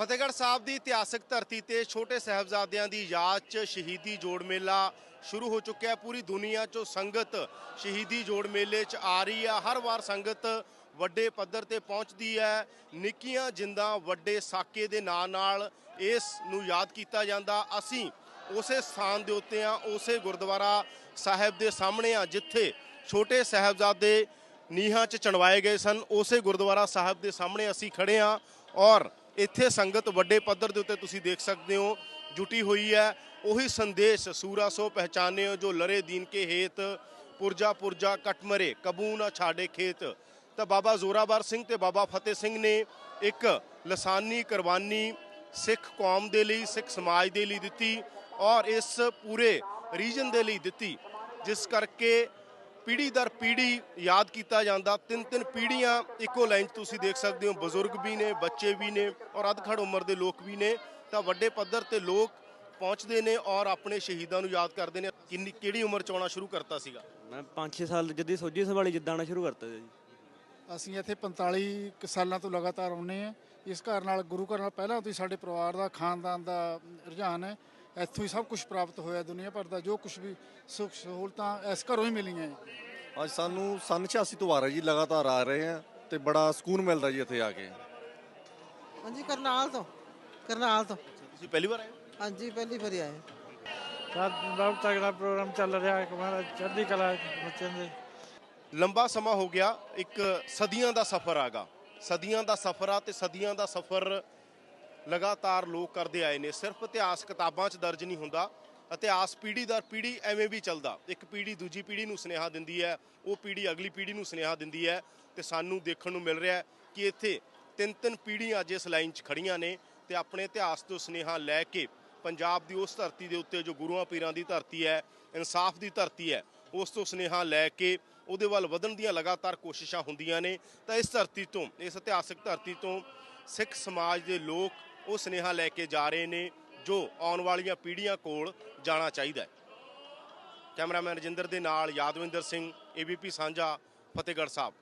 ਫਤਿਹਗੜ੍ਹ ਸਾਹਿਬ ਦੀ ਇਤਿਹਾਸਕ ਧਰਤੀ ਤੇ ਛੋਟੇ ਸਾਹਿਬਜ਼ਾਦਿਆਂ ਦੀ ਯਾਦ 'ਚ ਸ਼ਹੀਦੀ ਜੋੜ ਮੇਲਾ ਸ਼ੁਰੂ ਹੋ ਚੁੱਕਿਆ ਪੂਰੀ ਦੁਨੀਆ 'ਚੋਂ ਸੰਗਤ ਸ਼ਹੀਦੀ ਜੋੜ ਮੇਲੇ 'ਚ ਆ ਰਹੀ ਆ ਹਰ ਵਾਰ ਸੰਗਤ ਵੱਡੇ ਪੱਧਰ ਤੇ ਪਹੁੰਚਦੀ ਹੈ। ਨਿੱਕੀਆਂ ਜਿੰਦਾਂ ਵੱਡੇ ਸਾਕੇ ਦੇ ਨਾਂ ਨਾਲ ਇਸ ਨੂੰ ਯਾਦ ਕੀਤਾ ਜਾਂਦਾ। ਅਸੀਂ ਉਸੇ ਸਥਾਨ ਦੇ ਉੱਤੇ ਆ ਉਸੇ ਗੁਰਦੁਆਰਾ ਸਾਹਿਬ ਦੇ ਸਾਹਮਣੇ ਆ ਜਿੱਥੇ ਛੋਟੇ ਸਾਹਿਬਜ਼ਾਦੇ ਨੀਹਾਂ 'ਚ ਚਣਵਾਏ ਗਏ ਸਨ। ਉਸੇ ਗੁਰਦੁਆਰਾ ਸਾਹਿਬ ਦੇ ਸਾਹਮਣੇ ਅਸੀਂ ਖੜੇ ਆ ਔਰ ਇੱਥੇ ਸੰਗਤ ਵੱਡੇ ਪੱਧਰ ਦੇ ਉੱਤੇ ਤੁਸੀਂ ਦੇਖ ਸਕਦੇ ਹੋ, ਜੁਟੀ ਹੋਈ ਹੈ। ਉਹੀ ਸੰਦੇਸ਼ ਸੂਰਾ ਸੋ ਪਹਿਚਾਨਿਓ ਜੋ ਲਰੇ ਦੀਨ ਕੇ ਹੇਤ, ਪੁਰਜਾ ਪੁਰਜਾ ਕਟਮਰੇ ਕਬੂ ਨਾ ਛਾੜੇ ਖੇਤ। ਤਾਂ ਬਾਬਾ ਜ਼ੋਰਾਵਰ ਸਿੰਘ ਤੇ ਬਾਬਾ ਫਤਿਹ ਸਿੰਘ ਨੇ ਇੱਕ ਲਸਾਨੀ ਕੁਰਬਾਨੀ ਸਿੱਖ ਕੌਮ ਦੇ ਲਈ, ਸਿੱਖ ਸਮਾਜ ਦੇ ਲਈ ਦਿੱਤੀ ਔਰ ਇਸ ਪੂਰੇ ਰੀਜਨ ਦੇ ਲਈ ਦਿੱਤੀ, ਜਿਸ ਕਰਕੇ ਪੀੜ੍ਹੀ ਦਰ ਪੀੜ੍ਹੀ ਯਾਦ ਕੀਤਾ ਜਾਂਦਾ। ਤਿੰਨ ਤਿੰਨ ਪੀੜ੍ਹੀਆਂ ਇੱਕੋ ਲਾਈਨ 'ਚ ਤੁਸੀਂ ਦੇਖ ਸਕਦੇ ਹੋ। ਬਜ਼ੁਰਗ ਵੀ ਨੇ ਬੱਚੇ ਵੀ ਨੇ ਔਰ ਅਧਖੜ ਉਮਰ ਦੇ ਲੋਕ ਵੀ ਨੇ। ਤਾਂ ਵੱਡੇ ਪੱਧਰ ਤੇ ਲੋਕ ਪਹੁੰਚਦੇ ਨੇ ਔਰ ਆਪਣੇ ਸ਼ਹੀਦਾਂ ਨੂੰ ਯਾਦ ਕਰਦੇ ਨੇ। ਕਿੰਨੀ ਕਿਹੜੀ ਉਮਰ 'ਚ ਆਉਣਾ ਸ਼ੁਰੂ ਕਰਤਾ ਸੀਗਾ? ਮੈਂ 5-6 ਸਾਲ ਜਦੀ ਸੋਝੀ ਸੰਭਾਲੀ ਜਿੱਦਾਂ ਆਉਣਾ ਸ਼ੁਰੂ ਕਰਤਾ ਜੀ। ਅਸੀਂ ਇੱਥੇ 45 ਕੁ ਸਾਲਾਂ ਤੋਂ ਲਗਾਤਾਰ ਆਉਂਦੇ ਆ ਇਸ ਘਰ ਨਾਲ ਗੁਰੂ ਘਰ ਨਾਲ ਪਹਿਲਾਂ ਤੋਂ ਹੀ ਸਾਡੇ ਪਰਿਵਾਰ ਦਾ ਖਾਨਦਾਨ ਦਾ ਰੁਝਾਨ ਹੈ। ਇੱਥੋਂ ਹੀ ਸਭ ਕੁਝ ਪ੍ਰਾਪਤ ਹੋਇਆ ਦੁਨੀਆ ਭਰ ਦਾ ਜੋ ਕੁਝ ਵੀ ਸੁੱਖ ਸਹੂਲਤਾਂ ਇਸ ਘਰੋਂ ਹੀ ਮਿਲੀਆਂ ਹੈ ਅੱਜ ਸਾਨੂੰ ਸੰਨ 86 ਤੋਂ ਆ ਰਹੇ ਜੀ ਲਗਾਤਾਰ ਆ ਰਹੇ ਆ ਤੇ ਬੜਾ ਸਕੂਨ ਮਿਲਦਾ ਜੀ ਇੱਥੇ ਆ ਕੇ। ਹਾਂਜੀ ਕਰਨਾਲ ਤੋਂ ਕਰਨਾਲ ਤੋਂ। ਤੁਸੀਂ ਪਹਿਲੀ ਵਾਰ ਆਏ ਹੋ? ਹਾਂਜੀ ਪਹਿਲੀ ਵਾਰੀ ਆਏ ਸਾਡ ਬਹੁਤ ਤਗੜਾ ਪ੍ਰੋਗਰਾਮ ਚੱਲ ਰਿਹਾ ਹੈ ਮਹਾਰਾਜ ਚੜ੍ਹਦੀ ਕਲਾ ਬੱਚਿਆਂ ਦੇ। ਲੰਬਾ ਸਮਾਂ ਹੋ ਗਿਆ ਇੱਕ ਸਦੀਆਂ ਦਾ ਸਫ਼ਰ ਆਗਾ। ਸਦੀਆਂ ਦਾ ਸਫ਼ਰ ਆ ਤੇ ਸਦੀਆਂ ਦਾ ਸਫ਼ਰ ਲਗਾਤਾਰ ਲੋਕ ਕਰਦੇ ਆਏ ਨੇ। ਸਿਰਫ ਇਤਿਹਾਸ ਕਿਤਾਬਾਂ 'ਚ ਦਰਜ ਨਹੀਂ ਹੁੰਦਾ। ਇਤਿਹਾਸ ਪੀੜ੍ਹੀ ਦਰ ਪੀੜ੍ਹੀ ਐਵੇਂ ਵੀ ਚੱਲਦਾ। ਇੱਕ ਪੀੜ੍ਹੀ ਦੂਜੀ ਪੀੜ੍ਹੀ ਨੂੰ ਸੁਨੇਹਾ ਦਿੰਦੀ ਹੈ, ਉਹ ਪੀੜ੍ਹੀ ਅਗਲੀ ਪੀੜ੍ਹੀ ਨੂੰ ਸੁਨੇਹਾ ਦਿੰਦੀ ਹੈ ਤੇ ਸਾਨੂੰ ਦੇਖਣ ਨੂੰ ਮਿਲ ਰਿਹਾ ਹੈ ਕਿ ਇੱਥੇ ਤਿੰਨ ਤਿੰਨ ਪੀੜ੍ਹੀਆਂ ਅੱਜ ਇਸ ਲਾਈਨ 'ਚ ਖੜੀਆਂ ਨੇ ਤੇ ਆਪਣੇ ਇਤਿਹਾਸ ਤੋਂ ਸੁਨੇਹਾ ਲੈ ਕੇ ਪੰਜਾਬ ਦੀ ਉਸ ਧਰਤੀ ਦੇ ਉੱਤੇ ਜੋ ਗੁਰੂਆਂ ਪੀਰਾਂ ਦੀ ਧਰਤੀ ਹੈ, ਇਨਸਾਫ ਦੀ ਧਰਤੀ ਹੈ, ਉਸ ਤੋਂ ਸੁਨੇਹਾ ਲੈ ਕੇ ਉਹਦੇ ਵੱਲ ਵਧਣ ਦੀਆਂ ਲਗਾਤਾਰ ਕੋਸ਼ਿਸ਼ਾਂ ਹੁੰਦੀਆਂ ਨੇ। ਤਾਂ ਇਸ ਧਰਤੀ ਤੋਂ, ਇਸ ਇਤਿਹਾਸਕ ਧਰਤੀ ਤੋਂ ਸਿੱਖ ਸਮਾਜ ਦੇ ਲੋਕ ਉਹ ਸੁਨੇਹਾ ਲੈ ਕੇ ਜਾ ਰਹੇ ਨੇ ਜੋ ਆਉਣ ਵਾਲੀਆਂ ਪੀੜ੍ਹੀਆਂ ਕੋਲ ਜਾਣਾ ਚਾਹੀਦਾ ਹੈ। ਕੈਮਰਾਮੈਨ ਰਜਿੰਦਰ ਦੇ ਨਾਲ ਯਾਦਵਿੰਦਰ ਸਿੰਘ ਏਬੀਪੀ ਸਾਂਝਾ, ਫਤਿਹਗੜ੍ਹ ਸਾਹਿਬ।